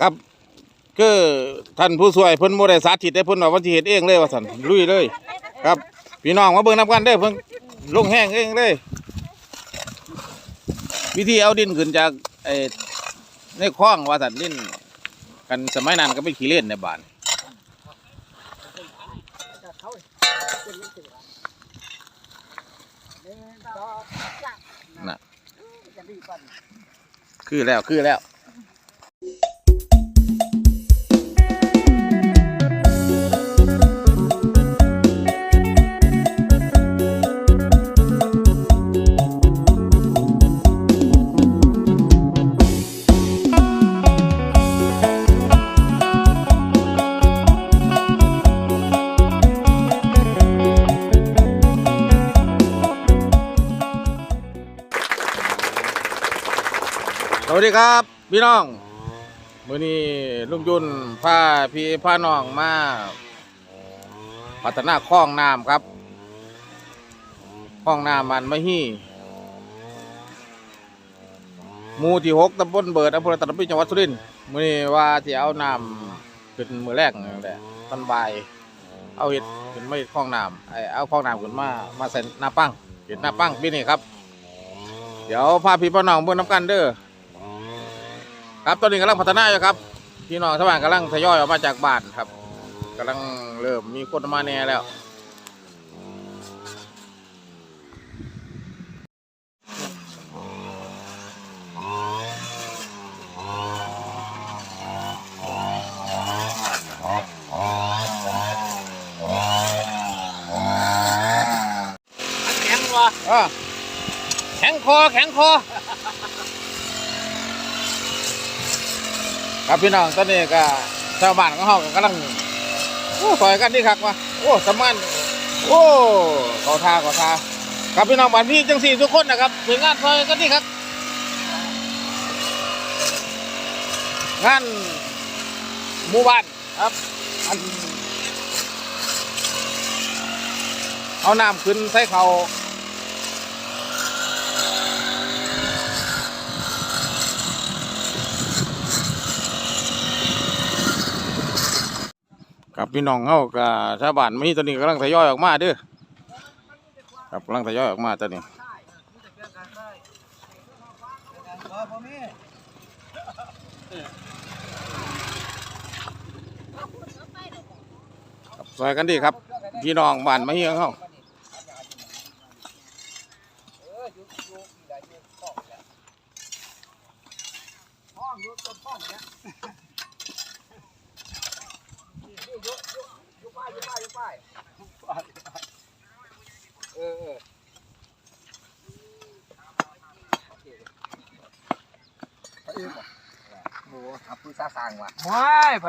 ครับคือท่านผู้ช่วยเพิ่นบ่ได้สาธิตให้เพิ่นว่าวันที่เฮ็ดเองเลยว่าซั่นลุยเลย ครับพี่น้องมาเบิ่งนํกันเด้อเพิ่นลงแห้งเองเลย วิธีเอาดินขึ้นจากไอ้ในคลองว่าซั่นดินกันสมัยนั้นก็เป็นขี้เล่นในบ้าน น่ะ คือแล้วคือแล้ว สวัสดีครับพี่น้องมื้อนี้ลุงยุนพาพี่พาน้องมาพัฒนาคลองน้ำครับคลองน้ำมันมะฮีหมู่ที่หกตำบลเบิดอำเภอตะลับปีจังหวัดสุรินทร์มื้อนี้ว่าที่เอาน้ำขึ้นมือแรกนั่นแหละตอนบ่าย เอาเห็ดขึ้นไมาเฮ็ดคลองน้ำไอ้เอาคลองน้ำขึ้นมามาใส่หน้าปังเห็ดหน้าปังปีนี้ครับ เดี๋ยวพาพี่พ่อน้องเบิ่งน้ำกันเด้อ ครับตอนนี้กำลังพัฒนาอยู่ครับพี่น้องชาวบ้านกำลังทยอยออกมาจากบ้านครับกำลังเริ่มมีคนมาแน่แล้วแข็งวะอะแข็งคอแข็งคอ ครับพี่น้องตอนนี้ก็ชาวบ้านของเราก็กำลังโอ้ซอยกันดีคักวะโอ้สมันโอ้ขอทาขอทาครับพี่น้องบ้านพี่จังสี่ทุกคนนะครับถึงงานซอยกันดีครับงานหมู่บ้านครับอันเอาน้ำขึ้นใส่เขา กับพี่น้องเขากับชาวบ้านมีตอนนี้กำลังทยอยออกมาเด้อกับกำลังทยอยออกมาตอนนี้ครับซอยกันดีครับ พี่น้องบ้านมาเฮียงเขา เออโอ้ทับผู้ซาสางว่ะไม่ไผ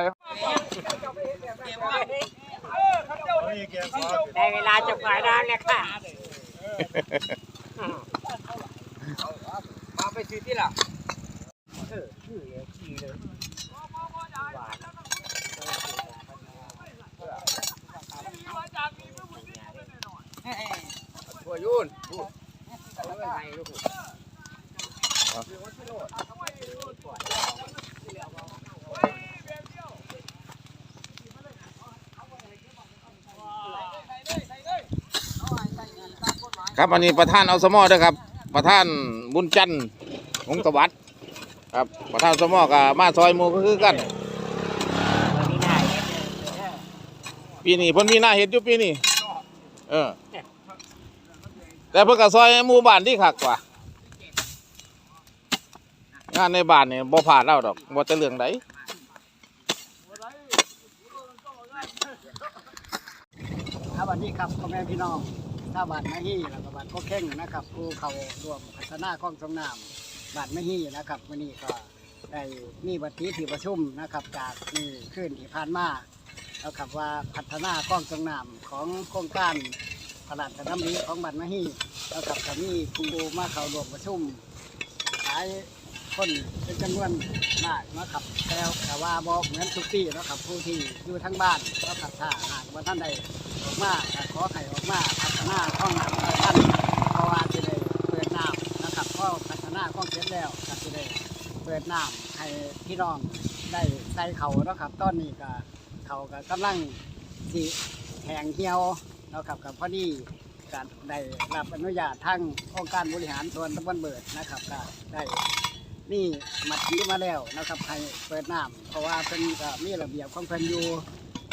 ได้เวลาจะขายน้ำแล้วค่ะมาไปซื้อที่ล่ะ ยุ่นครับอันนี้ประธานเอาสมอด้วยครับ ประธานบุญจันทร์หงสวัสดิ์ครับ ประธานสมอกับมาซอยมูก็คือกัน ปีนี้เพิ่นมีหน้าเห็ดอยู่ปีนี้เออ แต่เพิ่นก็ซอยหมู่บ้านที่คักกว่า งานในบ้านเนี่ยบ่ผ่านเราดอกบ่แต่เรื่องใดครับวันนี้ครับพ่อแม่พี่น้องถ้าบานไม่ฮี่แล้วก็บานก็เข่งนะครับผู้เขารวมพัฒนาคลองสงน้ำบานไม่ฮี่นะครับวันนี้ก็ได้มีบัตรีที่ประชุมนะครับ จากนี่ขึ้นที่ผ่านมาแล้วครับว่าพัฒนาคลองสงน้ำของโครงการ พระราชดำริของบ้านไม่ฮี่แล้วกับก็มีคุณครูมาเข้าร่วมประชุมหลายคนเป็นจำนวนมากนะครับแต่แต่ว่าบอกเหมือนทุกปีนะครับผู้ที่อยู่ทั้งบ้านแล้วขับถ้าหากว่าท่านใดออกมาขอให้ออกมาพัฒนาข้องหน้ำท่านเพราะว่าจะได้เปิดน้ำนะครับเพราะพัฒนาข้องเสร็จแล้วก็จะได้ปิดน้ำให้พี่น้องได้ใส่เขาเนาะครับตอนนี้ก็เขาก็กำลังสิแหงเหี่ยว เนาะครับกับพอดีก็ได้รับอนุญาตทางองค์การบริหารส่วนตำบลเบิดนะครับก็ได้นี่มาทีมาแล้วนะครับให้เปิดน้ำเพราะว่าเป็นก็มีระเบียบของเพิ่นอยู่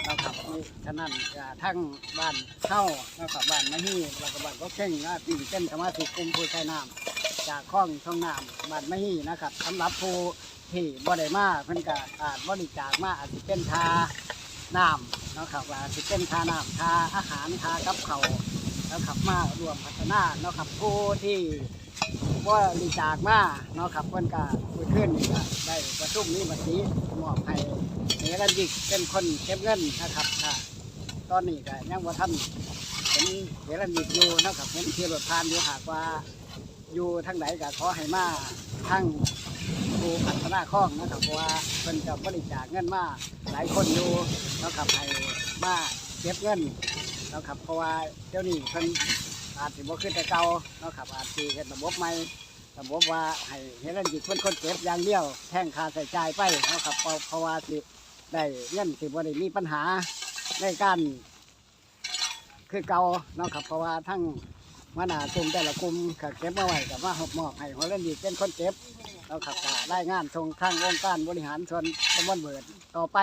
นะครับนี่ฉะนั้นก็ทั้งบ้านเข้านะครับบ้านมะฮีแล้วก็บ้านก็เข่งนะที่เป็นสมาชิกกลุ่มผู้ใช้น้ำจากข้องช่องน้ำบ้านไม่ฮีนะครับสำหรับผู้ที่บ่ได้มาเพิ่นก็อาจบริจาคมาอาจจะเป็นทาน้ำ เนาะครับว่าอาจจะเป็นทาน้ำทาอาหารทากับเขาแล้วขับมารวมพัฒนาเนาะครับผู้ที่บริจาคมาเนาะครับเพิ่นก็คุยขึ้นนี่ก็ได้ประชุมนี้วันนี้มอบให้เฮรันยิกเป็นคนเก็บเงินนะครับค่ะตอนนี้ก็ยังว่าท่านเป็นเฮรันยิกอยู่นะครับเห็นที่รถพานอยู่หากว่าอยู่ทางไหนก็ขอให้มาทาง ผู้พัฒนาคลองนะครับเพราะว่าเพิ่นจะบริจาคเงินมาหลายคนอยู่นะครับให้มาเก็บเงินนะครับเพราะว่าเดี๋ยวนี้เพิ่นอาจสิบ่ขึ้นแต่เก่านะครับอาจสิเฮ็ดระบบใหม่ระบบว่าให้เฮ็ดอันจิเพิ่นคนเก็บอย่างเดียวแท่งค่าใช้จ่ายไปนะครับเพราะเพราะว่าสิได้เงินสิบ่ได้มีปัญหาในการคือเก่านะครับเพราะว่าทั้ง มาหนากลุ่มแต่ละกลุ่มก็เก็บมาไว้กับว่าหอบหมอบให้หัวเล่นดีเป็นคนเก็บเราขับกะได้งานทรงทางองค์การบริหารส่วนตำบลเบิดต่อไป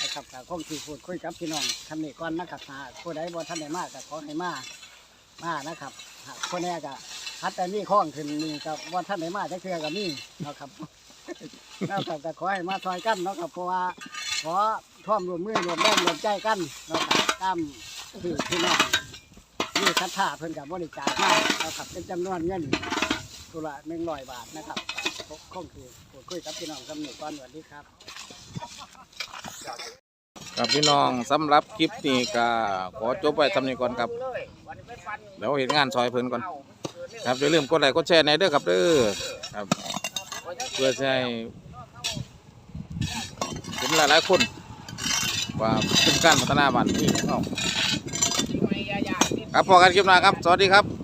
นะครับกะคงสิพูดคุยกับพี่น้องคำนี้ก่อนนะครับหาผู้ใดบ่ท่านใดมากก็ขอให้มามานะครับหากคนแน่ก็ฮัดแต่นี่ข้องขึ้นนี่กับว่าท่านใดมาจะเครือกับนี่นะครับนะครับก็ขอให้มาซอยกันเนาะครับเพราะว่าขอท่อมรวมมือรวมแรงรวมใจกันเนาะครับตามที่พี่น้อง นี่คัดท่าเพิ่นกับบริจาคมาเอาขับเป็นจำนวนเงินตุละหนึ่งร้อยบาทนะครับก็คงคือพูดคุยกับพี่น้องกำนิดก่อนสวัสดีครับกับพี่น้องสำหรับคลิปนี้ก็ขอจบไปทำนี้ก่อนครับเดี๋ยวเห็นงานซอยเพิ่นก่อน ครับอย่าลืมกดไลค์กดแชร์ในเด้อครับเด้อครับ เพื่อให้เห็นหลายๆคนว่าเป็นการพัฒนาบ้านนี้ของเรา ครับพอกันคลิปหน้าครับ สวัสดีครับ